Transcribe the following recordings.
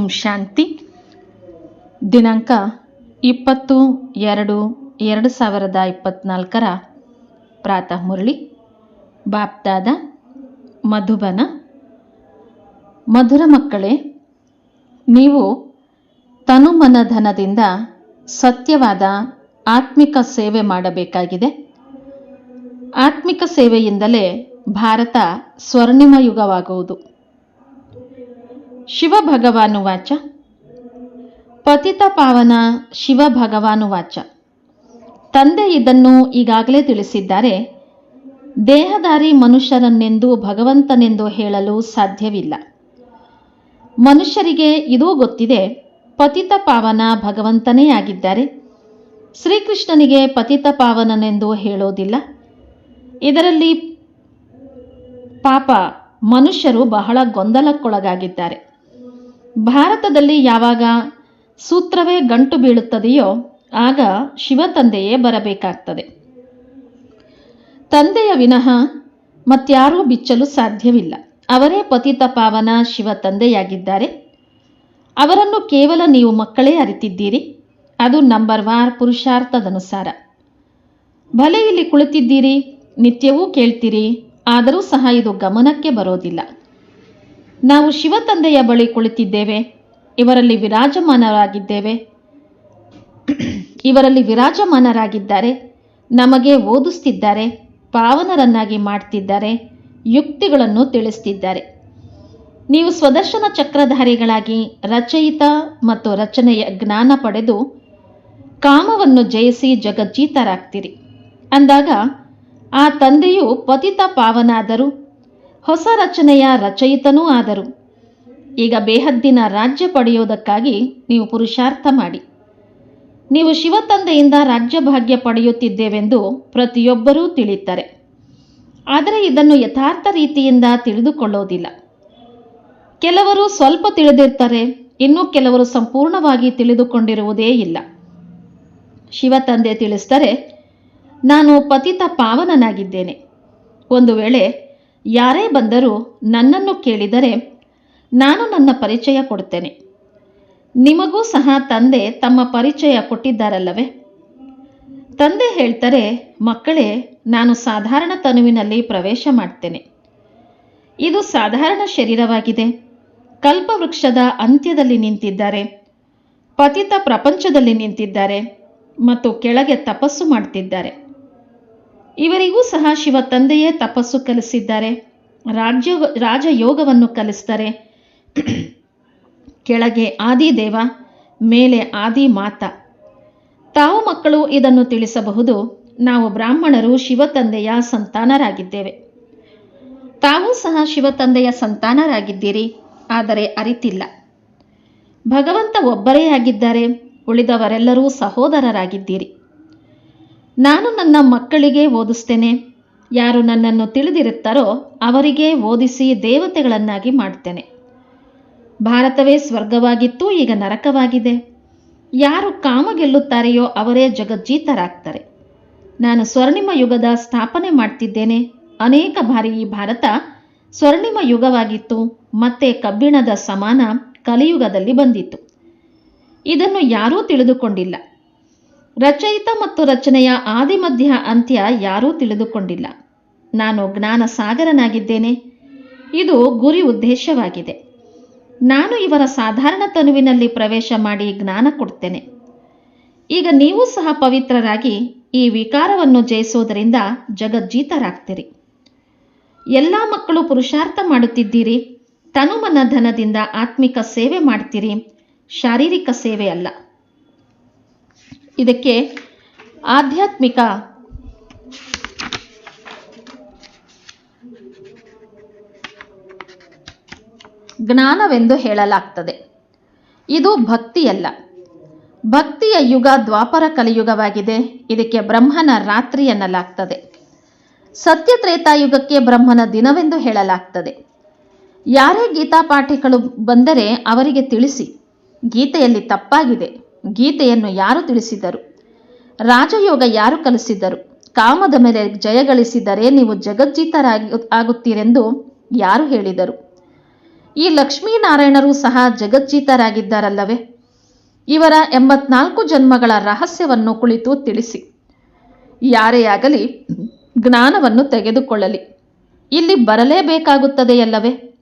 ಓಂ ಶಾಂತಿ. ದಿನಾಂಕ ಇಪ್ಪತ್ತು ಎರಡು ಎರಡು ಸಾವಿರದ ಇಪ್ಪತ್ತ್ನಾಲ್ಕರ ಪ್ರಾತಃ ಮುರಳಿ. ಬಾಪ್ದಾದ ಮಧುಬನ. ಮಧುರ ಮಕ್ಕಳೇ, ನೀವು ತನುಮನಧನದಿಂದ ಸತ್ಯವಾದ ಆತ್ಮಿಕ ಸೇವೆ ಮಾಡಬೇಕಾಗಿದೆ. ಆತ್ಮಿಕ ಸೇವೆಯಿಂದಲೇ ಭಾರತ ಸ್ವರ್ಣಿಮ ಯುಗವಾಗುವುದು. ಶಿವ ಭಗವಾನುವಾಚ ಪತಿತ ಪಾವನ ಶಿವ ಭಗವಾನುವಾಚ ತಂದೆ ಇದನ್ನು ಈಗಾಗಲೇ ತಿಳಿಸಿದ್ದಾರೆ. ದೇಹಧಾರಿ ಮನುಷ್ಯರನ್ನೆಂದು ಭಗವಂತನೆಂದು ಹೇಳಲು ಸಾಧ್ಯವಿಲ್ಲ. ಮನುಷ್ಯರಿಗೆ ಇದೂ ಗೊತ್ತಿದೆ ಪತಿತ ಪಾವನ ಭಗವಂತನೇ ಆಗಿದ್ದಾರೆ. ಶ್ರೀಕೃಷ್ಣನಿಗೆ ಪತಿತ ಪಾವನನೆಂದು ಹೇಳೋದಿಲ್ಲ. ಇದರಲ್ಲಿ ಪಾಪ ಮನುಷ್ಯರು ಬಹಳ ಗೊಂದಲಕ್ಕೊಳಗಾಗಿದ್ದಾರೆ. ಭಾರತದಲ್ಲಿ ಯಾವಾಗ ಸೂತ್ರವೇ ಗಂಟು ಬೀಳುತ್ತದೆಯೋ ಆಗ ಶಿವ ತಂದೆಯೇ ಬರಬೇಕಾಗ್ತದೆ. ತಂದೆಯ ವಿನಃ ಮತ್ಯಾರೂ ಬಿಚ್ಚಲು ಸಾಧ್ಯವಿಲ್ಲ. ಅವರೇ ಪತಿತ ಪಾವನ ಶಿವ ತಂದೆಯಾಗಿದ್ದಾರೆ. ಅವರನ್ನು ಕೇವಲ ನೀವು ಮಕ್ಕಳೇ ಅರಿತಿದ್ದೀರಿ. ಅದು ನಂಬರ್ ವಾರ್ ಪುರುಷಾರ್ಥದನುಸಾರ. ಭಲೆ ಇಲ್ಲಿ ಕುಳಿತಿದ್ದೀರಿ, ನಿತ್ಯವೂ ಕೇಳ್ತೀರಿ, ಆದರೂ ಸಹ ಇದು ಗಮನಕ್ಕೆ ಬರೋದಿಲ್ಲ. ನಾವು ಶಿವ ತಂದೆಯ ಬಳಿ ಕುಳಿತಿದ್ದೇವೆ. ಇವರಲ್ಲಿ ವಿರಾಜಮಾನರಾಗಿದ್ದೇವೆ. ಇವರಲ್ಲಿ ವಿರಾಜಮಾನರಾಗಿದ್ದಾರೆ. ನಮಗೆ ಓದಿಸ್ತಿದ್ದಾರೆ. ಪಾವನರನ್ನಾಗಿ ಮಾಡ್ತಿದ್ದಾರೆ. ಯುಕ್ತಿಗಳನ್ನು ತಿಳಿಸ್ತಿದ್ದಾರೆ. ನೀವು ಸ್ವದರ್ಶನ ಚಕ್ರಧಾರಿಗಳಾಗಿ ರಚಯಿತ ಮತ್ತು ರಚನೆಯ ಜ್ಞಾನ ಪಡೆದು ಕಾಮವನ್ನು ಜಯಿಸಿ ಜಗಜ್ಜೀತರಾಗ್ತೀರಿ. ಅಂದಾಗ ಆ ತಂದೆಯು ಪತಿತ ಪಾವನಾದರು ಹೊಸ ರಚನೆಯ ರಚಯಿತನೂ ಆದರು. ಈಗ ಬೇಹದ್ದಿನ ರಾಜ್ಯ ಪಡೆಯುವುದಕ್ಕಾಗಿ ನೀವು ಪುರುಷಾರ್ಥ ಮಾಡಿ. ನೀವು ಶಿವತಂದೆಯಿಂದ ರಾಜ್ಯ ಭಾಗ್ಯ ಪಡೆಯುತ್ತಿದ್ದೇವೆಂದು ಪ್ರತಿಯೊಬ್ಬರೂ ತಿಳಿಯುತ್ತಾರೆ. ಆದರೆ ಇದನ್ನು ಯಥಾರ್ಥ ರೀತಿಯಿಂದ ತಿಳಿದುಕೊಳ್ಳೋದಿಲ್ಲ ಕೆಲವರು ಸ್ವಲ್ಪ ತಿಳಿದಿರ್ತಾರೆ, ಇನ್ನು ಕೆಲವರು ಸಂಪೂರ್ಣವಾಗಿ ತಿಳಿದುಕೊಂಡಿರುವುದೇ ಇಲ್ಲ. ಶಿವತಂದೆ ತಿಳಿಸ್ತಾರೆ ನಾನು ಪತಿತ ಪಾವನನಾಗಿದ್ದೇನೆ. ಒಂದು ವೇಳೆ ಯಾರೇ ಬಂದರೂ ನನ್ನನ್ನು ಕೇಳಿದರೆ ನಾನು ನನ್ನ ಪರಿಚಯ ಕೊಡ್ತೇನೆ ನಿಮಗೂ ಸಹ ತಂದೆ ತಮ್ಮ ಪರಿಚಯ ಕೊಟ್ಟಿದ್ದಾರಲ್ಲವೇ? ತಂದೆ ಹೇಳ್ತಾರೆ, ಮಕ್ಕಳೇ, ನಾನು ಸಾಧಾರಣ ತನುವಿನಲ್ಲಿ ಪ್ರವೇಶ ಮಾಡ್ತೇನೆ. ಇದು ಸಾಧಾರಣ ಶರೀರವಾಗಿದೆ. ಕಲ್ಪವೃಕ್ಷದ ಅಂತ್ಯದಲ್ಲಿ ನಿಂತಿದ್ದಾರೆ. ಪತಿತ ಪ್ರಪಂಚದಲ್ಲಿ ನಿಂತಿದ್ದಾರೆ ಮತ್ತು ಕೆಳಗೆ ತಪಸ್ಸು ಮಾಡ್ತಿದ್ದಾರೆ. ಇವರಿಗೂ ಸಹ ಶಿವ ತಂದೆಯೇ ತಪಸ್ಸು ಕಲಿಸಿದ್ದಾರೆ, ರಾಜ್ಯ, ರಾಜಯೋಗವನ್ನು ಕಲಿಸ್ತಾರೆ. ಕೆಳಗೆ ಆದಿದೇವ, ಮೇಲೆ ಆದಿ ಮಾತ ತಾವು ಮಕ್ಕಳು, ಇದನ್ನು ತಿಳಿಸಬಹುದು, ನಾವು ಬ್ರಾಹ್ಮಣರು ಶಿವ ತಂದೆಯ ಸಂತಾನರಾಗಿದ್ದೇವೆ. ತಾವೂ ಸಹ ಶಿವ ತಂದೆಯ ಸಂತಾನರಾಗಿದ್ದೀರಿ, ಆದರೆ ಅರಿತಿಲ್ಲ. ಭಗವಂತ ಒಬ್ಬರೇ ಆಗಿದ್ದಾರೆ, ಉಳಿದವರೆಲ್ಲರೂ ಸಹೋದರರಾಗಿದ್ದೀರಿ. ನಾನು ನನ್ನ ಮಕ್ಕಳಿಗೆ ಓದಿಸ್ತೇನೆ. ಯಾರು ನನ್ನನ್ನು ತಿಳಿದಿರುತ್ತಾರೋ ಅವರಿಗೆ ಓದಿಸಿ ದೇವತೆಗಳನ್ನಾಗಿ ಮಾಡ್ತೇನೆ ಭಾರತವೇ ಸ್ವರ್ಗವಾಗಿತ್ತು, ಈಗ ನರಕವಾಗಿದೆ. ಯಾರು ಕಾಮ ಗೆಲ್ಲುತ್ತಾರೆಯೋ ಅವರೇ ಜಗಜ್ಜೀತರಾಗ್ತಾರೆ. ನಾನು ಸ್ವರ್ಣಿಮ ಯುಗದ ಸ್ಥಾಪನೆ ಮಾಡ್ತಿದ್ದೇನೆ. ಅನೇಕ ಬಾರಿ ಈ ಭಾರತ ಸ್ವರ್ಣಿಮ ಯುಗವಾಗಿತ್ತು, ಮತ್ತೆ ಕಬ್ಬಿಣದ ಸಮಾನ ಕಲಿಯುಗದಲ್ಲಿ ಬಂದಿತ್ತು. ಇದನ್ನು ಯಾರೂ ತಿಳಿದುಕೊಂಡಿಲ್ಲ. ರಚಯಿತ ಮತ್ತು ರಚನೆಯ ಆದಿಮಧ್ಯ ಅಂತ್ಯ ಯಾರೂ ತಿಳಿದುಕೊಂಡಿಲ್ಲ. ನಾನು ಜ್ಞಾನ ಸಾಗರನಾಗಿದ್ದೇನೆ ಇದು ಗುರಿ ಉದ್ದೇಶವಾಗಿದೆ. ನಾನು ಇವರ ಸಾಧಾರಣ ತನುವಿನಲ್ಲಿ ಪ್ರವೇಶ ಮಾಡಿ ಜ್ಞಾನ ಕೊಡ್ತೇನೆ. ಈಗ ನೀವು ಸಹ ಪವಿತ್ರರಾಗಿ ಈ ವಿಕಾರವನ್ನು ಜಯಿಸೋದರಿಂದ ಜಗಜ್ಜೀತರಾಗ್ತೀರಿ. ಎಲ್ಲ ಮಕ್ಕಳು ಪುರುಷಾರ್ಥ ಮಾಡುತ್ತಿದ್ದೀರಿ. ತನುಮನ ಧನದಿಂದ ಆತ್ಮಿಕ ಸೇವೆ ಮಾಡ್ತೀರಿ. ಶಾರೀರಿಕ ಸೇವೆ ಅಲ್ಲ ಇದಕ್ಕೆ ಆಧ್ಯಾತ್ಮಿಕ ಜ್ಞಾನವೆಂದು ಹೇಳಲಾಗ್ತದೆ. ಇದು ಭಕ್ತಿಯಲ್ಲ. ಭಕ್ತಿಯ ಯುಗ ದ್ವಾಪರ ಕಲಿಯುಗವಾಗಿದೆ. ಇದಕ್ಕೆ ಬ್ರಹ್ಮನ ರಾತ್ರಿ ಎನ್ನಲಾಗ್ತದೆ. ಸತ್ಯ ತ್ರೇತಾಯುಗಕ್ಕೆ ಬ್ರಹ್ಮನ ದಿನವೆಂದು ಹೇಳಲಾಗ್ತದೆ. ಯಾರೇ ಗೀತಾ ಪಾಠಿಗಳು ಬಂದರೆ ಅವರಿಗೆ ತಿಳಿಸಿ. ಗೀತೆಯಲ್ಲಿ ತಪ್ಪಾಗಿದೆ. ಗೀತೆಯನ್ನು ಯಾರು ತಿಳಿಸಿದರು? ರಾಜಯೋಗ ಯಾರು ಕಲಿಸಿದರು ಕಾಮದ ಮೇಲೆ ಜಯಗಳಿಸಿದರೆ ನೀವು ಜಗಜ್ಜೀತರಾಗಿ ಆಗುತ್ತೀರೆಂದು ಯಾರು ಹೇಳಿದರು? ಈ ಲಕ್ಷ್ಮೀನಾರಾಯಣರು ಸಹ ಜಗಜ್ಜೀತರಾಗಿದ್ದಾರಲ್ಲವೇ? ಇವರ ಎಂಬತ್ನಾಲ್ಕು ಜನ್ಮಗಳ ರಹಸ್ಯವನ್ನು ಕುಳಿತು ತಿಳಿಸಿ. ಯಾರೇ ಆಗಲಿ ಜ್ಞಾನವನ್ನು ತೆಗೆದುಕೊಳ್ಳಲಿ. ಇಲ್ಲಿ ಬರಲೇಬೇಕಾಗುತ್ತದೆಯಲ್ಲವೇ?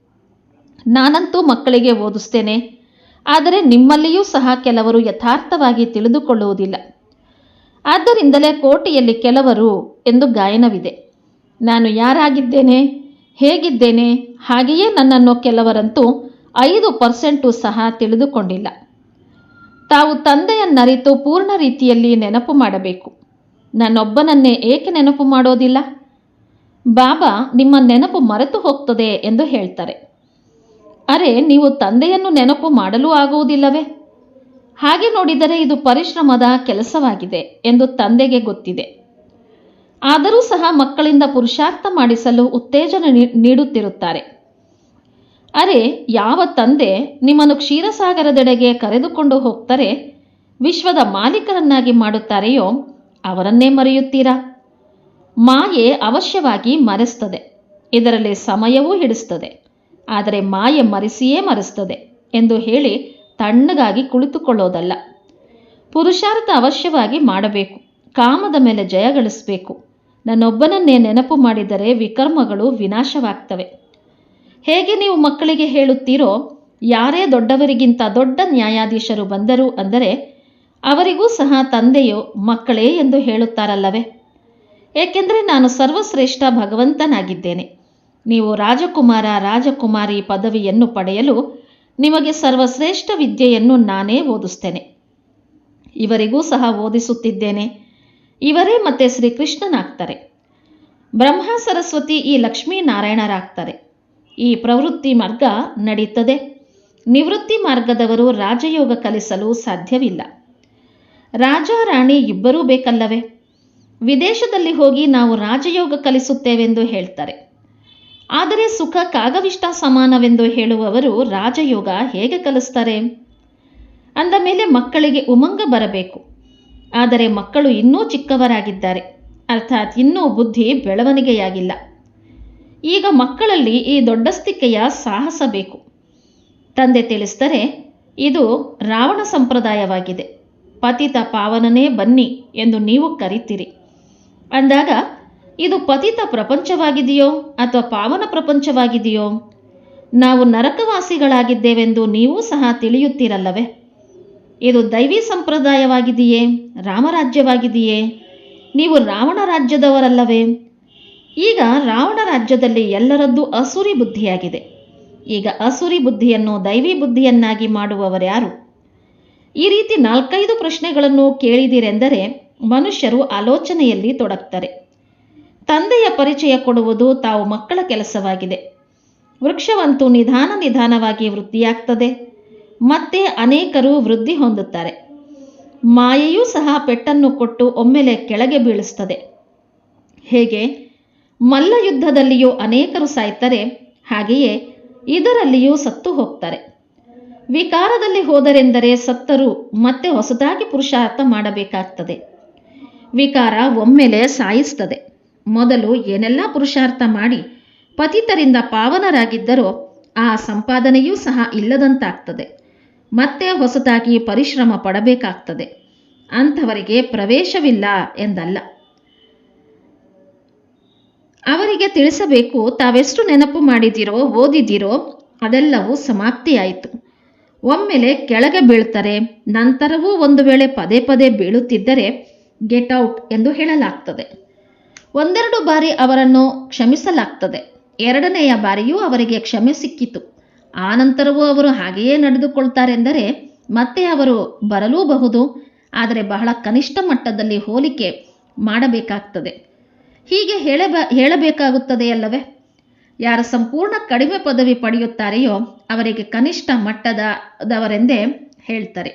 ನಾನಂತೂ ಮಕ್ಕಳಿಗೆ ಓದಿಸ್ತೇನೆ. ಆದರೆ ನಿಮ್ಮಲ್ಲಿಯೂ ಸಹ ಕೆಲವರು ಯಥಾರ್ಥವಾಗಿ ತಿಳಿದುಕೊಳ್ಳುವುದಿಲ್ಲ. ಆದ್ದರಿಂದಲೇ ಕೋಟೆಯಲ್ಲಿ ಕೆಲವರು ಎಂದು ಗಾಯನವಿದೆ. ನಾನು ಯಾರಾಗಿದ್ದೇನೆ? ಹೇಗಿದ್ದೇನೆ? ಹಾಗೆಯೇ ನನ್ನನ್ನು ಕೆಲವರಂತೂ ಐದು ಪರ್ಸೆಂಟು ಸಹ ತಿಳಿದುಕೊಂಡಿಲ್ಲ. ತಾವು ತಂದೆಯನ್ನರಿತು ಪೂರ್ಣ ರೀತಿಯಲ್ಲಿ ನೆನಪು ಮಾಡಬೇಕು. ನನ್ನೊಬ್ಬನನ್ನೇ ಏಕೆ ನೆನಪು ಮಾಡೋದಿಲ್ಲ? ಬಾಬಾ ನಿಮ್ಮ ನೆನಪು ಮರೆತು ಹೋಗ್ತದೆ ಎಂದು ಹೇಳ್ತಾರೆ. ಅರೆ, ನೀವು ತಂದೆಯನ್ನು ನೆನಪು ಮಾಡಲು ಆಗುವುದಿಲ್ಲವೇ? ಹಾಗೆ ನೋಡಿದರೆ ಇದು ಪರಿಶ್ರಮದ ಕೆಲಸವಾಗಿದೆ ಎಂದು ತಂದೆಗೆ ಗೊತ್ತಿದೆ. ಆದರೂ ಸಹ ಮಕ್ಕಳಿಂದ ಪುರುಷಾರ್ಥ ಮಾಡಿಸಲು ಉತ್ತೇಜನ ನೀಡುತ್ತಿರುತ್ತಾರೆ. ಅರೆ, ಯಾವ ತಂದೆ ನಿಮ್ಮನ್ನು ಕ್ಷೀರಸಾಗರದೆಡೆಗೆ ಕರೆದುಕೊಂಡು ಹೋಗ್ತಾರೆ, ವಿಶ್ವದ ಮಾಲೀಕರನ್ನಾಗಿ ಮಾಡುತ್ತಾರೆಯೋ, ಅವರನ್ನೇ ಮರೆಯುತ್ತೀರಾ? ಮಾಯೆ ಅವಶ್ಯವಾಗಿ ಮರೆಸ್ತದೆ, ಇದರಲ್ಲಿ ಸಮಯವೂ ಹಿಡಿಸ್ತದೆ. ಆದರೆ ಮಾಯೆ ಮರೆಸಿಯೇ ಮರೆಸ್ತದೆ ಎಂದು ಹೇಳಿ ತಣ್ಣಗಾಗಿ ಕುಳಿತುಕೊಳ್ಳೋದಲ್ಲ. ಪುರುಷಾರ್ಥ ಅವಶ್ಯವಾಗಿ ಮಾಡಬೇಕು, ಕಾಮದ ಮೇಲೆ ಜಯಗಳಿಸಬೇಕು ನನ್ನೊಬ್ಬನನ್ನೇ ನೆನಪು ಮಾಡಿದರೆ ವಿಕರ್ಮಗಳು ವಿನಾಶವಾಗ್ತವೆ. ಹೇಗೆ ನೀವು ಮಕ್ಕಳಿಗೆ ಹೇಳುತ್ತೀರೋ, ಯಾರೇ ದೊಡ್ಡವರಿಗಿಂತ ದೊಡ್ಡ ನ್ಯಾಯಾಧೀಶರು ಬಂದರು ಅಂದರೆ, ಅವರಿಗೂ ಸಹ ತಂದೆಯು ಮಕ್ಕಳೇ ಎಂದು ಹೇಳುತ್ತಾರಲ್ಲವೇ? ಏಕೆಂದರೆ ನಾನು ಸರ್ವಶ್ರೇಷ್ಠ ಭಗವಂತನಾಗಿದ್ದೇನೆ. ನೀವು ರಾಜಕುಮಾರ, ರಾಜಕುಮಾರಿ ಪದವಿಯನ್ನು ಪಡೆಯಲು ನಿಮಗೆ ಸರ್ವಶ್ರೇಷ್ಠ ವಿದ್ಯೆಯನ್ನು ನಾನೇ ಓದಿಸ್ತೇನೆ. ಇವರಿಗೂ ಸಹ ಓದಿಸುತ್ತಿದ್ದೇನೆ. ಇವರೇ ಮತ್ತೆ ಶ್ರೀಕೃಷ್ಣನಾಗ್ತಾರೆ. ಬ್ರಹ್ಮ, ಸರಸ್ವತಿ, ಈ ಲಕ್ಷ್ಮೀನಾರಾಯಣರಾಗ್ತಾರೆ. ಈ ಪ್ರವೃತ್ತಿ ಮಾರ್ಗ ನಡೀತದೆ. ನಿವೃತ್ತಿ ಮಾರ್ಗದವರು ರಾಜಯೋಗ ಕಲಿಸಲು ಸಾಧ್ಯವಿಲ್ಲ. ರಾಜ, ರಾಣಿ ಇಬ್ಬರೂ ಬೇಕಲ್ಲವೇ? ವಿದೇಶದಲ್ಲಿ ಹೋಗಿ ನಾವು ರಾಜಯೋಗ ಕಲಿಸುತ್ತೇವೆಂದು ಹೇಳ್ತಾರೆ. ಆದರೆ ಸುಖ ಕಾಗವಿಷ್ಟ ಸಮಾನವೆಂದು ಹೇಳುವವರು ರಾಜಯೋಗ ಹೇಗೆ ಕಲಿಸ್ತಾರೆ? ಅಂದ ಮೇಲೆ ಮಕ್ಕಳಿಗೆ ಉಮಂಗ ಬರಬೇಕು. ಆದರೆ ಮಕ್ಕಳು ಇನ್ನೂ ಚಿಕ್ಕವರಾಗಿದ್ದಾರೆ. ಅರ್ಥಾತ್ ಇನ್ನೂ ಬುದ್ಧಿ ಬೆಳವಣಿಗೆಯಾಗಿಲ್ಲ. ಈಗ ಮಕ್ಕಳಲ್ಲಿ ಈ ದೊಡ್ಡಸ್ತಿಕೆಯ ಸಾಹಸ ಬೇಕು. ತಂದೆ ತಿಳಿಸಿದರೆ, ಇದು ರಾವಣ ಸಂಪ್ರದಾಯವಾಗಿದೆ. ಪತಿತ ಪಾವನನೇ ಬನ್ನಿ ಎಂದು ನೀವು ಕರಿತೀರಿ. ಅಂದಾಗ ಇದು ಪತಿತ ಪ್ರಪಂಚವಾಗಿದೆಯೋ ಅಥವಾ ಪಾವನ ಪ್ರಪಂಚವಾಗಿದೆಯೋ? ನಾವು ನರಕವಾಸಿಗಳಾಗಿದ್ದೇವೆಂದು ನೀವು ಸಹ ತಿಳಿಯುತ್ತೀರಲ್ಲವೇ? ಇದು ದೈವಿ ಸಂಪ್ರದಾಯವಾಗಿದೆಯೇ? ರಾಮರಾಜ್ಯವಾಗಿದೆಯೇ? ನೀವು ರಾವಣ ರಾಜ್ಯದವರಲ್ಲವೇ? ಈಗ ರಾವಣ ರಾಜ್ಯದಲ್ಲಿ ಎಲ್ಲರದ್ದು ಅಸುರಿ ಬುದ್ಧಿಯಾಗಿದೆ. ಈಗ ಅಸುರಿ ಬುದ್ಧಿಯನ್ನು ದೈವಿ ಬುದ್ಧಿಯನ್ನಾಗಿ ಮಾಡುವವರ್ಯಾರು ಈ ರೀತಿ ನಾಲ್ಕೈದು ಪ್ರಶ್ನೆಗಳನ್ನು ಕೇಳಿದಿರೆಂದರೆ ಮನುಷ್ಯರು ಆಲೋಚನೆಯಲ್ಲಿ ತೊಡಗ್ತಾರೆ. ತಂದೆಯ ಪರಿಚಯ ಕೊಡುವುದು ತಾವು ಮಕ್ಕಳ ಕೆಲಸವಾಗಿದೆ. ವೃಕ್ಷವಂತೂ ನಿಧಾನ ನಿಧಾನವಾಗಿ ವೃದ್ಧಿಯಾಗ್ತದೆ. ಮತ್ತೆ ಅನೇಕರು ವೃದ್ಧಿ ಹೊಂದುತ್ತಾರೆ. ಮಾಯೆಯೂ ಸಹ ಪೆಟ್ಟನ್ನು ಕೊಟ್ಟು ಒಮ್ಮೆಲೆ ಕೆಳಗೆ ಬೀಳಿಸ್ತದೆ. ಹೇಗೆ? ಮಲ್ಲ ಯುದ್ಧದಲ್ಲಿಯೂ ಅನೇಕರು ಸಾಯ್ತಾರೆ. ಹಾಗೆಯೇ ಇದರಲ್ಲಿಯೂ ಸತ್ತು ಹೋಗ್ತಾರೆ. ವಿಕಾರದಲ್ಲಿ ಹೋದರೆಂದರೆ ಸತ್ತರು ಮತ್ತೆ ಹೊಸದಾಗಿ ಪುರುಷಾರ್ಥ ಮಾಡಬೇಕಾಗ್ತದೆ. ವಿಕಾರ ಒಮ್ಮೆಲೆ ಸಾಯಿಸ್ತದೆ. ಮೊದಲು ಏನೆಲ್ಲ ಪುರುಷಾರ್ಥ ಮಾಡಿ ಪತಿತರಿಂದ ಪಾವನರಾಗಿದ್ದರೋ ಆ ಸಂಪಾದನೆಯೂ ಸಹ ಇಲ್ಲದಂತಾಗ್ತದೆ. ಮತ್ತೆ ಹೊಸದಾಗಿ ಪರಿಶ್ರಮ ಪಡಬೇಕಾಗ್ತದೆ. ಅಂಥವರಿಗೆ ಪ್ರವೇಶವಿಲ್ಲ ಎಂದಲ್ಲ. ಅವರಿಗೆ ತಿಳಿಸಬೇಕು, ತಾವೆಷ್ಟು ನೆನಪು ಮಾಡಿದಿರೋ ಓದಿದಿರೋ ಅದೆಲ್ಲವೂ ಸಮಾಪ್ತಿಯಾಯಿತು. ಒಮ್ಮೆಲೆ ಕೆಳಗೆ ಬೀಳ್ತಾರೆ, ನಂತರವೂ ಒಂದು ವೇಳೆ ಪದೇ ಪದೇ ಬೀಳುತ್ತಿದ್ದರೆ ಗೆಟ್ ಔಟ್ ಎಂದು ಹೇಳಲಾಗ್ತದೆ. ಒಂದೆರಡು ಬಾರಿ ಅವರನ್ನು ಕ್ಷಮಿಸಲಾಗ್ತದೆ. ಎರಡನೆಯ ಬಾರಿಯೂ ಅವರಿಗೆ ಕ್ಷಮೆ ಸಿಕ್ಕಿತು. ಆನಂತರವೂ ಅವರು ಹಾಗೆಯೇ ನಡೆದುಕೊಳ್ತಾರೆಂದರೆ ಮತ್ತೆ ಅವರು ಬರಲೂಬಹುದು, ಆದರೆ ಬಹಳ ಕನಿಷ್ಠ ಮಟ್ಟದಲ್ಲಿ ಹೋಲಿಕೆ ಮಾಡಬೇಕಾಗ್ತದೆ. ಹೀಗೆ ಹೇಳಬ ಹೇಳಬೇಕಾಗುತ್ತದೆ ಅಲ್ಲವೇ ಯಾರು ಸಂಪೂರ್ಣ ಕಡಿಮೆ ಪದವಿ ಪಡೆಯುತ್ತಾರೆಯೋ ಅವರಿಗೆ ಕನಿಷ್ಠ ಮಟ್ಟದವರೆಂದೇ ಹೇಳ್ತಾರೆ.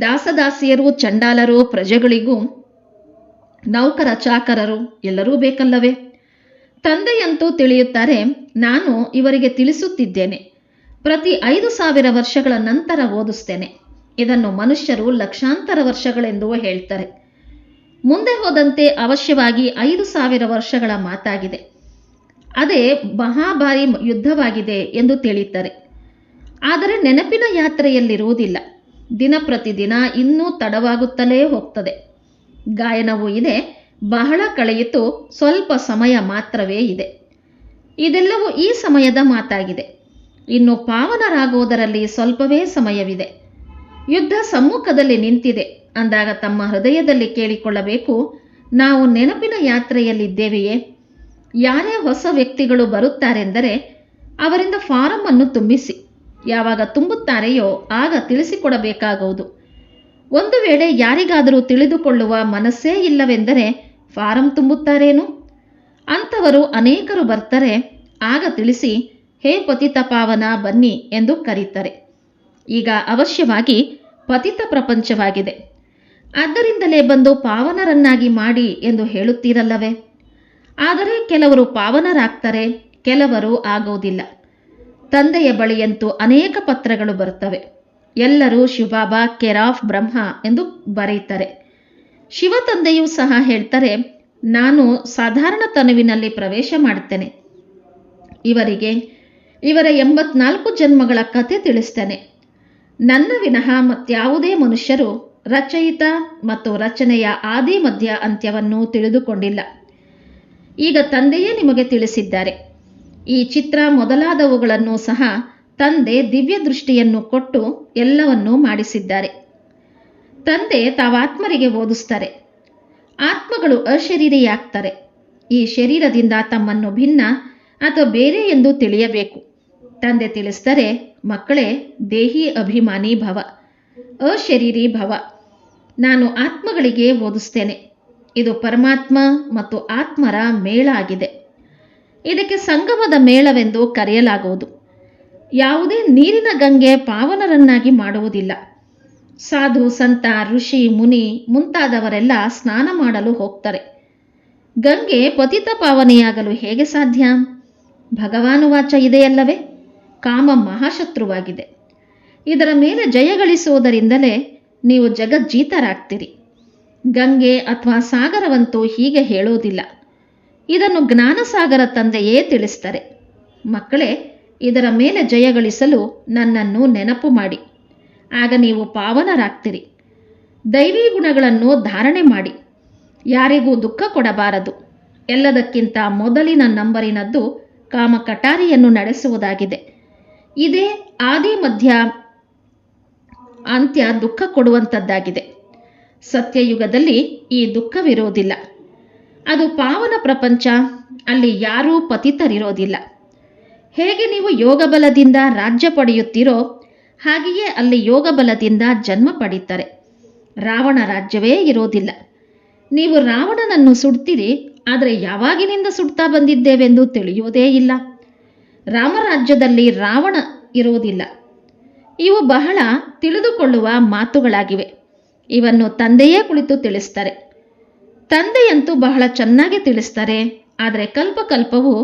ದಾಸದಾಸಿಯರು, ಚಂಡಾಲರು ಪ್ರಜೆಗಳಿಗೂ ನೌಕರ ಚಾಕರರು ಎಲ್ಲರೂ ಬೇಕಲ್ಲವೇ? ತಂದೆಯಂತೂ ತಿಳಿಯುತ್ತಾರೆ, ನಾನು ಇವರಿಗೆ ತಿಳಿಸುತ್ತಿದ್ದೇನೆ. ಪ್ರತಿ ಐದು ಸಾವಿರ ವರ್ಷಗಳ ನಂತರ ಓದಿಸ್ತೇನೆ. ಇದನ್ನು ಮನುಷ್ಯರು ಲಕ್ಷಾಂತರ ವರ್ಷಗಳೆಂದು ಹೇಳ್ತಾರೆ. ಮುಂದೆ ಹೋದಂತೆ ಅವಶ್ಯವಾಗಿ ಐದು ಸಾವಿರ ವರ್ಷಗಳ ಮಾತಾಗಿದೆ. ಅದೇ ಮಹಾಭಾರಿ ಯುದ್ಧವಾಗಿದೆ ಎಂದು ತಿಳಿಯುತ್ತಾರೆ. ಆದರೆ ನೆನಪಿನ ಯಾತ್ರೆಯಲ್ಲಿರುವುದಿಲ್ಲ. ದಿನ ಪ್ರತಿದಿನ ಇನ್ನೂ ತಡವಾಗುತ್ತಲೇ ಹೋಗ್ತದೆ. ಗಾಯನವೂ ಇದೆ. ಬಹಳ ಕಳೆಯಿತು. ಸ್ವಲ್ಪ ಸಮಯ ಮಾತ್ರವೇ ಇದೆ. ಇದೆಲ್ಲವೂ ಈ ಸಮಯದ ಮಾತಾಗಿದೆ. ಇನ್ನು ಪಾವನರಾಗುವುದರಲ್ಲಿ ಸ್ವಲ್ಪವೇ ಸಮಯವಿದೆ. ಯುದ್ಧ ಸಮ್ಮುಖದಲ್ಲಿ ನಿಂತಿದೆ. ಅಂದಾಗ ತಮ್ಮ ಹೃದಯದಲ್ಲಿ ಕೇಳಿಕೊಳ್ಳಬೇಕು, ನಾವು ನೆನಪಿನ ಯಾತ್ರೆಯಲ್ಲಿದ್ದೇವೆಯೇ? ಯಾರೇ ಹೊಸ ವ್ಯಕ್ತಿಗಳು ಬರುತ್ತಾರೆಂದರೆ ಅವರಿಂದ ಫಾರಂ ಅನ್ನು ತುಂಬಿಸಿ. ಯಾವಾಗ ತುಂಬುತ್ತಾರೆಯೋ ಆಗ ತಿಳಿಸಿಕೊಡಬೇಕಾಗುವುದು. ಒಂದು ವೇಳೆ ಯಾರಿಗಾದರೂ ತಿಳಿದುಕೊಳ್ಳುವ ಮನಸ್ಸೇ ಇಲ್ಲವೆಂದರೆ ಫಾರಂ ತುಂಬುತ್ತಾರೇನು? ಅಂಥವರು ಅನೇಕರು ಬರ್ತಾರೆ, ಆಗ ತಿಳಿಸಿ, ಹೇ ಪತಿತ ಪಾವನ, ಬನ್ನಿ ಎಂದು ಕರೀತಾರೆ. ಈಗ ಅವಶ್ಯವಾಗಿ ಪತಿತ ಪ್ರಪಂಚವಾಗಿದೆ. ಆದ್ದರಿಂದಲೇ ಬಂದು ಪಾವನರನ್ನಾಗಿ ಮಾಡಿ ಎಂದು ಹೇಳುತ್ತೀರಲ್ಲವೇ? ಆದರೆ ಕೆಲವರು ಪಾವನರಾಗ್ತಾರೆ, ಕೆಲವರು ಆಗೋದಿಲ್ಲ. ತಂದೆಯ ಬಳಿಯಂತೂ ಅನೇಕ ಪತ್ರಗಳು ಬರುತ್ತವೆ. ಎಲ್ಲರೂ ಶಿವಬಾಬಾ ಕೆರಾಫ್ ಬ್ರಹ್ಮ ಎಂದು ಬರೆಯುತ್ತಾರೆ. ಶಿವ ತಂದೆಯೂ ಸಹ ಹೇಳ್ತಾರೆ, ನಾನು ಸಾಧಾರಣ ತನುವಿನಲ್ಲಿ ಪ್ರವೇಶ ಮಾಡುತ್ತೇನೆ. ಇವರಿಗೆ, ಇವರ ಎಂಬತ್ನಾಲ್ಕು ಜನ್ಮಗಳ ಕಥೆ ತಿಳಿಸ್ತೇನೆ. ನನ್ನ ವಿನಃ ಮತ್ಯಾವುದೇ ಮನುಷ್ಯರು ರಚಯಿತ ಮತ್ತು ರಚನೆಯ ಆದಿ ಮಧ್ಯ ಅಂತ್ಯವನ್ನು ತಿಳಿದುಕೊಂಡಿಲ್ಲ. ಈಗ ತಂದೆಯೇ ನಿಮಗೆ ತಿಳಿಸಿದ್ದಾರೆ. ಈ ಚಿತ್ರ ಮೊದಲಾದವುಗಳನ್ನು ಸಹ ತಂದೆ ದಿವ್ಯ ದೃಷ್ಟಿಯನ್ನು ಕೊಟ್ಟು ಎಲ್ಲವನ್ನೂ ಮಾಡಿಸಿದ್ದಾರೆ. ತಂದೆ ತಾವಾತ್ಮರಿಗೆ ಓದಿಸ್ತಾರೆ ಆತ್ಮಗಳು ಅಶರೀರಿಯಾಗ್ತಾರೆ. ಈ ಶರೀರದಿಂದ ತಮ್ಮನ್ನು ಭಿನ್ನ ಅಥವಾ ಬೇರೆ ಎಂದು ತಿಳಿಯಬೇಕು. ತಂದೆ ತಿಳಿಸ್ತಾರೆ ಮಕ್ಕಳೇ, ದೇಹಿ ಅಭಿಮಾನಿ ಭವ, ಅಶರೀರಿ ಭವ. ನಾನು ಆತ್ಮಗಳಿಗೆ ಓದಿಸ್ತೇನೆ ಇದು ಪರಮಾತ್ಮ ಮತ್ತು ಆತ್ಮರ ಮೇಳ ಆಗಿದೆ ಇದಕ್ಕೆ ಸಂಗಮದ ಮೇಳವೆಂದು ಕರೆಯಲಾಗುವುದು. ಯಾವುದೇ ನೀರಿನ ಗಂಗೆ ಪಾವನರನ್ನಾಗಿ ಮಾಡುವುದಿಲ್ಲ. ಸಾಧು, ಸಂತ, ಋಷಿ, ಮುನಿ ಮುಂತಾದವರೆಲ್ಲ ಸ್ನಾನ ಮಾಡಲು ಹೋಗ್ತಾರೆ. ಗಂಗೆ ಪತಿತ ಪಾವನೆಯಾಗಲು ಹೇಗೆ ಸಾಧ್ಯ? ಭಗವಾನುವಾಚ ಇದೆಯಲ್ಲವೇ? ಕಾಮ ಮಹಾಶತ್ರುವಾಗಿದೆ. ಇದರ ಮೇಲೆ ಜಯಗಳಿಸುವುದರಿಂದಲೇ ನೀವು ಜಗಜ್ಜೀತರಾಗ್ತೀರಿ. ಗಂಗೆ ಅಥವಾ ಸಾಗರವಂತೂ ಹೀಗೆ ಹೇಳುವುದಿಲ್ಲ ಇದನ್ನು ಜ್ಞಾನಸಾಗರ ತಂದೆಯೇ ತಿಳಿಸ್ತಾರೆ. ಮಕ್ಕಳೇ ಇದರ ಮೇಲೆ ಜಯಗಳಿಸಲು ನನ್ನನ್ನು ನೆನಪು ಮಾಡಿ. ಆಗ ನೀವು ಪಾವನರಾಗ್ತೀರಿ. ದೈವಿ ಗುಣಗಳನ್ನು ಧಾರಣೆ ಮಾಡಿ. ಯಾರಿಗೂ ದುಃಖ ಕೊಡಬಾರದು. ಎಲ್ಲದಕ್ಕಿಂತ ಮೊದಲಿನ ನಂಬರಿನದ್ದು ಕಾಮ ಕಟಾರಿಯನ್ನು ನಡೆಸುವುದಾಗಿದೆ. ಇದೇ ಆದಿ ಮಧ್ಯ ಅಂತ್ಯ ದುಃಖ ಕೊಡುವಂಥದ್ದಾಗಿದೆ ಸತ್ಯಯುಗದಲ್ಲಿ ಈ ದುಃಖವಿರೋದಿಲ್ಲ. ಅದು ಪಾವನ ಪ್ರಪಂಚ. ಅಲ್ಲಿ ಯಾರೂ ಪತಿತರಿರೋದಿಲ್ಲ. ಹೇಗೆ ನೀವು ಯೋಗ ಬಲದಿಂದ ರಾಜ್ಯ ಪಡೆಯುತ್ತೀರೋ ಹಾಗೆಯೇ ಅಲ್ಲಿ ಯೋಗ ಬಲದಿಂದ ಜನ್ಮ ಪಡೀತಾರೆ. ರಾವಣ ರಾಜ್ಯವೇ ಇರೋದಿಲ್ಲ. ನೀವು ರಾವಣನನ್ನು ಸುಡ್ತೀರಿ, ಆದರೆ ಯಾವಾಗಿನಿಂದ ಸುಡ್ತಾ ಬಂದಿದ್ದೇವೆಂದು ತಿಳಿಯುವುದೇ ಇಲ್ಲ. ರಾಮರಾಜ್ಯದಲ್ಲಿ ರಾವಣ ಇರೋದಿಲ್ಲ. ಇವು ಬಹಳ ತಿಳಿದುಕೊಳ್ಳುವ ಮಾತುಗಳಾಗಿವೆ. ಇವನ್ನು ತಂದೆಯೇ ಕುಳಿತು ತಿಳಿಸ್ತಾರೆ. ತಂದೆಯಂತೂ ಬಹಳ ಚೆನ್ನಾಗಿ ತಿಳಿಸ್ತಾರೆ, ಆದರೆ ಕಲ್ಪಕಲ್ಪವು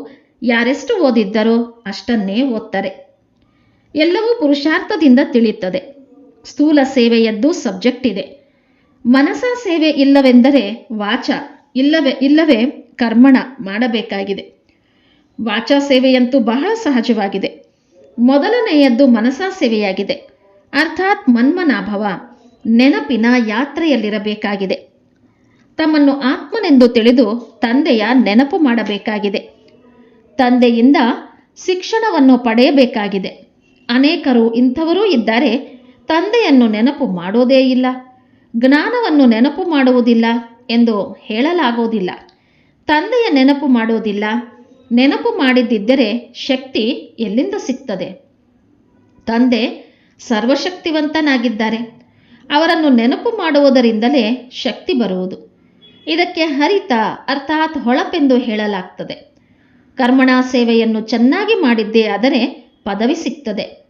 ಯಾರೆಷ್ಟು ಓದಿದ್ದರೋ ಅಷ್ಟನ್ನೇ ಓದ್ತಾರೆ. ಎಲ್ಲವೂ ಪುರುಷಾರ್ಥದಿಂದ ತಿಳಿಯುತ್ತದೆ. ಸ್ಥೂಲ ಸೇವೆಯದ್ದು ಸಬ್ಜೆಕ್ಟ್ ಇದೆ. ಮನಸ ಸೇವೆ ಇಲ್ಲವೆಂದರೆ ವಾಚ, ಇಲ್ಲವೇ ಇಲ್ಲವೇ ಕರ್ಮಣ ಮಾಡಬೇಕಾಗಿದೆ. ವಾಚಾ ಸೇವೆಯಂತೂ ಬಹಳ ಸಹಜವಾಗಿದೆ. ಮೊದಲನೆಯದ್ದು ಮನಸಾ ಸೇವೆಯಾಗಿದೆ. ಅರ್ಥಾತ್ ಮನ್ಮನಾಭವ, ನೆನಪಿನ ಯಾತ್ರೆಯಲ್ಲಿರಬೇಕಾಗಿದೆ. ತಮ್ಮನ್ನು ಆತ್ಮನೆಂದು ತಿಳಿದು ತಂದೆಯ ನೆನಪು ಮಾಡಬೇಕಾಗಿದೆ. ತಂದೆಯಿಂದ ಶಿಕ್ಷಣವನ್ನು ಪಡೆಯಬೇಕಾಗಿದೆ. ಅನೇಕರು ಇಂಥವರೂ ಇದ್ದಾರೆ. ತಂದೆಯನ್ನು ನೆನಪು ಮಾಡೋದೇ ಇಲ್ಲ. ಜ್ಞಾನವನ್ನು ನೆನಪು ಮಾಡುವುದಿಲ್ಲ ಎಂದು ಹೇಳಲಾಗುವುದಿಲ್ಲ. ತಂದೆಯ ನೆನಪು ಮಾಡೋದಿಲ್ಲ ನೆನಪು ಮಾಡಿದ್ದಿದ್ದರೆ ಶಕ್ತಿ ಎಲ್ಲಿಂದ ಸಿಗ್ತದೆ? ತಂದೆ ಸರ್ವಶಕ್ತಿವಂತನಾಗಿದ್ದಾರೆ. ಅವರನ್ನು ನೆನಪು ಮಾಡುವುದರಿಂದಲೇ ಶಕ್ತಿ ಬರುವುದು. ಇದಕ್ಕೆ ಹರಿತ ಅರ್ಥಾತ್ ಹೊಳಪೆಂದು ಹೇಳಲಾಗ್ತದೆ. ಕರ್ಮಣಾ ಸೇವೆಯನ್ನು ಚೆನ್ನಾಗಿ ಮಾಡಿದ್ದೇ ಆದರೆ ಪದವಿ ಸಿಗ್ತದೆ.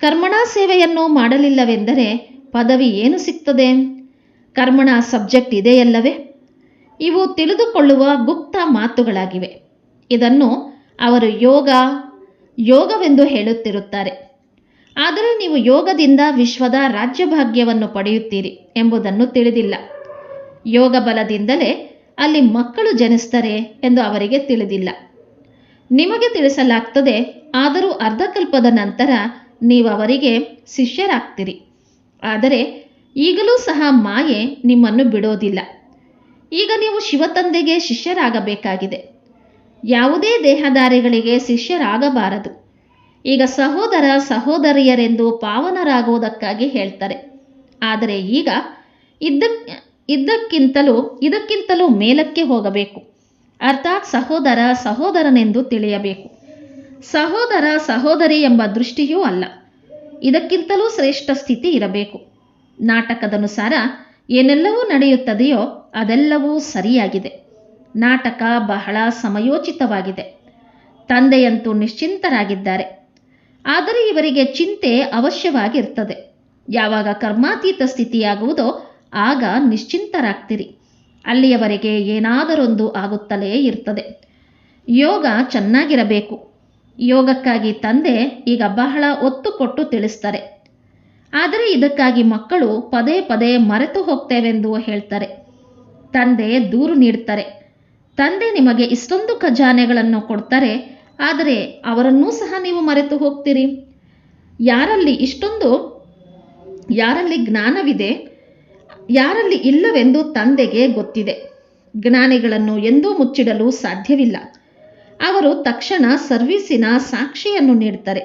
ಕರ್ಮಣಾ ಸೇವೆಯನ್ನು ಮಾಡಲಿಲ್ಲವೆಂದರೆ ಪದವಿ ಏನು ಸಿಗ್ತದೆ? ಕರ್ಮಣ ಸಬ್ಜೆಕ್ಟ್ ಇದೆಯಲ್ಲವೇ? ಇವು ತಿಳಿದುಕೊಳ್ಳುವ ಗುಪ್ತ ಮಾತುಗಳಾಗಿವೆ. ಇದನ್ನು ಅವರು ಯೋಗ, ಯೋಗವೆಂದು ಹೇಳುತ್ತಿರುತ್ತಾರೆ. ಆದರೆ ನೀವು ಯೋಗದಿಂದ ವಿಶ್ವದ ರಾಜ್ಯಭಾಗ್ಯವನ್ನು ಪಡೆಯುತ್ತೀರಿ ಎಂಬುದನ್ನು ತಿಳಿದಿಲ್ಲ. ಯೋಗ ಬಲದಿಂದಲೇ ಅಲ್ಲಿ ಮಕ್ಕಳು ಜನಿಸ್ತಾರೆ ಎಂದು ಅವರಿಗೆ ತಿಳಿದಿಲ್ಲ. ನಿಮಗೆ ತಿಳಿಸಲಾಗ್ತದೆ, ಆದರೂ ಅರ್ಧಕಲ್ಪದ ನಂತರ ನೀವು ಅವರಿಗೆ ಶಿಷ್ಯರಾಗ್ತೀರಿ. ಆದರೆ ಈಗಲೂ ಸಹ ಮಾಯೆ ನಿಮ್ಮನ್ನು ಬಿಡೋದಿಲ್ಲ. ಈಗ ನೀವು ಶಿವತಂದೆಗೆ ಶಿಷ್ಯರಾಗಬೇಕಾಗಿದೆ. ಯಾವುದೇ ದೇಹದಾರಿಗಳಿಗೆ ಶಿಷ್ಯರಾಗಬಾರದು. ಈಗ ಸಹೋದರ ಸಹೋದರಿಯರೆಂದು ಪಾವನರಾಗುವುದಕ್ಕಾಗಿ ಹೇಳ್ತಾರೆ. ಆದರೆ ಈಗ ಇದ್ದಕ್ ಇದ್ದಕ್ಕಿಂತಲೂ, ಇದಕ್ಕಿಂತಲೂ ಮೇಲಕ್ಕೆ ಹೋಗಬೇಕು. ಅರ್ಥಾತ್ ಸಹೋದರ ಸಹೋದರನೆಂದು ತಿಳಿಯಬೇಕು. ಸಹೋದರ ಸಹೋದರಿ ಎಂಬ ದೃಷ್ಟಿಯೂ ಅಲ್ಲ. ಇದಕ್ಕಿಂತಲೂ ಶ್ರೇಷ್ಠ ಸ್ಥಿತಿ ಇರಬೇಕು. ನಾಟಕದನುಸಾರ ಏನೆಲ್ಲವೂ ನಡೆಯುತ್ತದೆಯೋ ಅದೆಲ್ಲವೂ ಸರಿಯಾಗಿದೆ. ನಾಟಕ ಬಹಳ ಸಮಯೋಚಿತವಾಗಿದೆ. ತಂದೆಯಂತೂ ನಿಶ್ಚಿಂತರಾಗಿದ್ದಾರೆ. ಆದರೆ ಇವರಿಗೆ ಚಿಂತೆ ಅವಶ್ಯವಾಗಿರ್ತದೆ. ಯಾವಾಗ ಕರ್ಮಾತೀತ ಸ್ಥಿತಿಯಾಗುವುದೋ ಆಗ ನಿಶ್ಚಿಂತರಾಗ್ತಿರಿ. ಅಲ್ಲಿಯವರೆಗೆ ಏನಾದರೊಂದು ಆಗುತ್ತಲೇ ಇರ್ತದೆ. ಯೋಗ ಚೆನ್ನಾಗಿರಬೇಕು. ಯೋಗಕ್ಕಾಗಿ ತಂದೆ ಈಗ ಬಹಳ ಒತ್ತು ಕೊಟ್ಟು ತಿಳಿಸ್ತಾರೆ. ಆದರೆ ಇದಕ್ಕಾಗಿ ಮಕ್ಕಳು ಪದೇ ಪದೇ ಮರೆತು ಹೋಗ್ತೇವೆಂದು ಹೇಳ್ತಾರೆ. ತಂದೆ ದೂರು ನೀಡ್ತಾರೆ. ತಂದೆ ನಿಮಗೆ ಇಷ್ಟೊಂದು ಖಜಾನೆಗಳನ್ನು ಕೊಡ್ತಾರೆ, ಆದರೆ ಅವರನ್ನೂ ಸಹ ನೀವು ಮರೆತು ಹೋಗ್ತೀರಿ. ಯಾರಲ್ಲಿ ಇಷ್ಟೊಂದು, ಯಾರಲ್ಲಿ ಜ್ಞಾನವಿದೆ ಯಾರಲ್ಲಿ ಇಲ್ಲವೆಂದು ತಂದೆಗೆ ಗೊತ್ತಿದೆ. ಜ್ಞಾನಿಗಳನ್ನು ಎಂದೂ ಮುಚ್ಚಿಡಲು ಸಾಧ್ಯವಿಲ್ಲ. ಅವರು ತಕ್ಷಣ ಸರ್ವೀಸಿನ ಸಾಕ್ಷಿಯನ್ನು ನೀಡ್ತಾರೆ.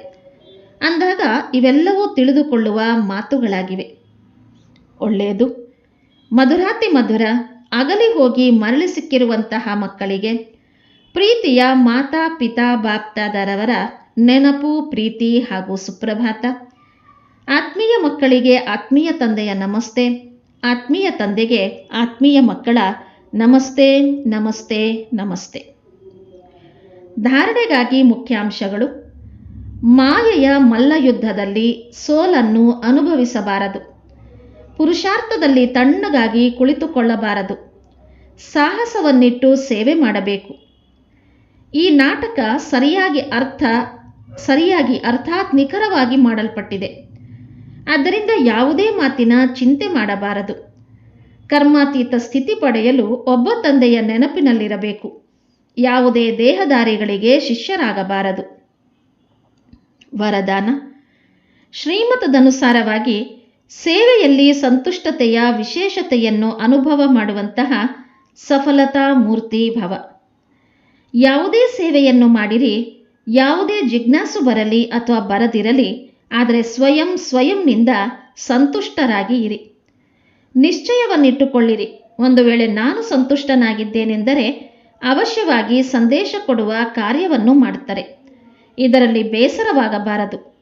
ಅಂದಾಗ ಇವೆಲ್ಲವೂ ತಿಳಿದುಕೊಳ್ಳುವ ಮಾತುಗಳಾಗಿವೆ. ಒಳ್ಳೆಯದು. ಮಧುರಾತಿ ಮಧುರ, ಅಗಲಿ ಹೋಗಿ ಮರಳಿ ಸಿಕ್ಕಿರುವಂತಹ ಮಕ್ಕಳಿಗೆ ಪ್ರೀತಿಯ ಮಾತಾ ಪಿತಾ ಬಾಪ್ತಾದರವರ ನೆನಪು, ಪ್ರೀತಿ ಹಾಗೂ ಸುಪ್ರಭಾತ. ಆತ್ಮೀಯ ಮಕ್ಕಳಿಗೆ ಆತ್ಮೀಯ ತಂದೆಯ ನಮಸ್ತೆ. ಆತ್ಮೀಯ ತಂದೆಗೆ ಆತ್ಮೀಯ ಮಕ್ಕಳ ನಮಸ್ತೆ ನಮಸ್ತೆ ನಮಸ್ತೆ. ಧಾರಣೆಗಾಗಿ ಮುಖ್ಯಾಂಶಗಳು. ಮಾಯೆಯ ಮಲ್ಲಯುದ್ಧದಲ್ಲಿ ಸೋಲನ್ನು ಅನುಭವಿಸಬಾರದು. ಪುರುಷಾರ್ಥದಲ್ಲಿ ತಣ್ಣಗಾಗಿ ಕುಳಿತುಕೊಳ್ಳಬಾರದು. ಸಾಹಸವನ್ನಿಟ್ಟು ಸೇವೆ ಮಾಡಬೇಕು. ಈ ನಾಟಕ ಸರಿಯಾಗಿ ಅರ್ಥ, ಸರಿಯಾಗಿ ಅರ್ಥಾತ್ ನಿಖರವಾಗಿ ಮಾಡಲ್ಪಟ್ಟಿದೆ. ಆದ್ದರಿಂದ ಯಾವುದೇ ಮಾತಿನ ಚಿಂತೆ ಮಾಡಬಾರದು. ಕರ್ಮಾತೀತ ಸ್ಥಿತಿ ಪಡೆಯಲು ಒಬ್ಬ ತಂದೆಯ ನೆನಪಿನಲ್ಲಿರಬೇಕು. ಯಾವುದೇ ದೇಹದಾರಿಗಳಿಗೆ ಶಿಷ್ಯರಾಗಬಾರದು. ವರದಾನ. ಶ್ರೀಮತದನುಸಾರವಾಗಿ ಸೇವೆಯಲ್ಲಿ ಸಂತುಷ್ಟತೆಯ ವಿಶೇಷತೆಯನ್ನು ಅನುಭವ ಮಾಡುವಂತಹ ಸಫಲತಾ ಮೂರ್ತಿ ಭವ. ಯಾವುದೇ ಸೇವೆಯನ್ನು ಮಾಡಿರಿ, ಯಾವುದೇ ಜಿಜ್ಞಾಸು ಬರಲಿ ಅಥವಾ ಬರದಿರಲಿ ಆದರೆ ಸ್ವಯಂ ಸ್ವಯಂನಿಂದ ಸಂತುಷ್ಟರಾಗಿ ಇರಿ. ನಿಶ್ಚಯವನ್ನಿಟ್ಟುಕೊಳ್ಳಿರಿ. ಒಂದು ವೇಳೆ ನಾನು ಸಂತುಷ್ಟನಾಗಿದ್ದೇನೆಂದರೆ ಅವಶ್ಯವಾಗಿ ಸಂದೇಶ ಕೊಡುವ ಕಾರ್ಯವನ್ನು ಮಾಡುತ್ತಾರೆ. ಇದರಲ್ಲಿ ಬೇಸರವಾಗಬಾರದು.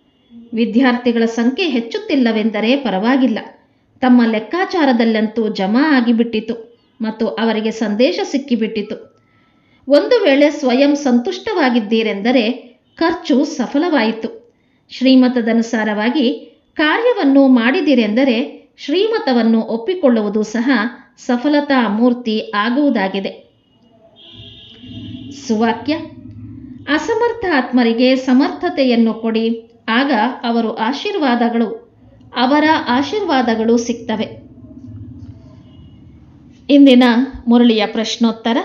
ವಿದ್ಯಾರ್ಥಿಗಳ ಸಂಖ್ಯೆ ಹೆಚ್ಚುತ್ತಿಲ್ಲವೆಂದರೆ ಪರವಾಗಿಲ್ಲ. ತಮ್ಮ ಲೆಕ್ಕಾಚಾರದಲ್ಲಂತೂ ಜಮಾ ಆಗಿಬಿಟ್ಟಿತು ಮತ್ತು ಅವರಿಗೆ ಸಂದೇಶ ಸಿಕ್ಕಿಬಿಟ್ಟಿತು. ಒಂದು ವೇಳೆ ಸ್ವಯಂ ಸಂತುಷ್ಟವಾಗಿದ್ದೀರೆಂದರೆ ಖರ್ಚು ಸಫಲವಾಯಿತು. ಶ್ರೀಮತದನುಸಾರವಾಗಿ ಕಾರ್ಯವನ್ನು ಮಾಡಿದಿರೆಂದರೆ ಶ್ರೀಮತವನ್ನು ಒಪ್ಪಿಕೊಳ್ಳುವುದು ಸಹ ಸಫಲತಾ ಮೂರ್ತಿ ಆಗುವುದಾಗಿದೆ. ಸುವಾಕ್ಯ ಅಸಮರ್ಥ ಆತ್ಮರಿಗೆ ಸಮರ್ಥತೆಯನ್ನು ಕೊಡಿ, ಆಗ ಅವರು ಆಶೀರ್ವಾದಗಳು, ಅವರ ಆಶೀರ್ವಾದಗಳು ಸಿಗ್ತವೆ. ಇಂದಿನ ಮುರಳಿಯ ಪ್ರಶ್ನೋತ್ತರ,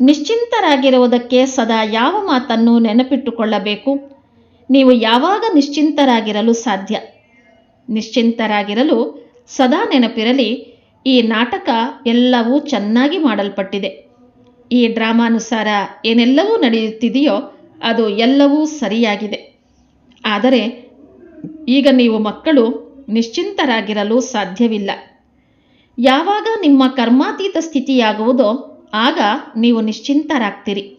ನಿಶ್ಚಿಂತರಾಗಿರುವುದಕ್ಕೆ ಸದಾ ಯಾವ ಮಾತನ್ನು ನೆನಪಿಟ್ಟುಕೊಳ್ಳಬೇಕು? ನೀವು ಯಾವಾಗ ನಿಶ್ಚಿಂತರಾಗಿರಲು ಸಾಧ್ಯ? ನಿಶ್ಚಿಂತರಾಗಿರಲು ಸದಾ ನೆನಪಿರಲಿ, ಈ ನಾಟಕ ಎಲ್ಲವೂ ಚೆನ್ನಾಗಿ ಮಾಡಲ್ಪಟ್ಟಿದೆ. ಈ ಡ್ರಾಮಾನುಸಾರ ಏನೆಲ್ಲವೂ ನಡೆಯುತ್ತಿದೆಯೋ ಅದು ಎಲ್ಲವೂ ಸರಿಯಾಗಿದೆ. ಆದರೆ ಈಗ ನೀವು ಮಕ್ಕಳು ನಿಶ್ಚಿಂತರಾಗಿರಲು ಸಾಧ್ಯವಿಲ್ಲ. ಯಾವಾಗ ನಿಮ್ಮ ಕರ್ಮಾತೀತ ಸ್ಥಿತಿಯಾಗುವುದೋ ಆಗ ನೀವು ನಿಶ್ಚಿಂತರಾಗ್ತೀರಿ.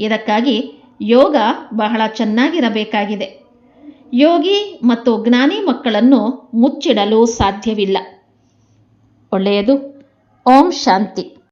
ಇದಕ್ಕಾಗಿ ಯೋಗ ಬಹಳ ಚೆನ್ನಾಗಿರಬೇಕಾಗಿದೆ. ಯೋಗಿ ಮತ್ತು ಜ್ಞಾನಿ ಮಕ್ಕಳನ್ನು ಮುಚ್ಚಿಡಲು ಸಾಧ್ಯವಿಲ್ಲ. ಒಳ್ಳೆಯದು. ಓಂ ಶಾಂತಿ.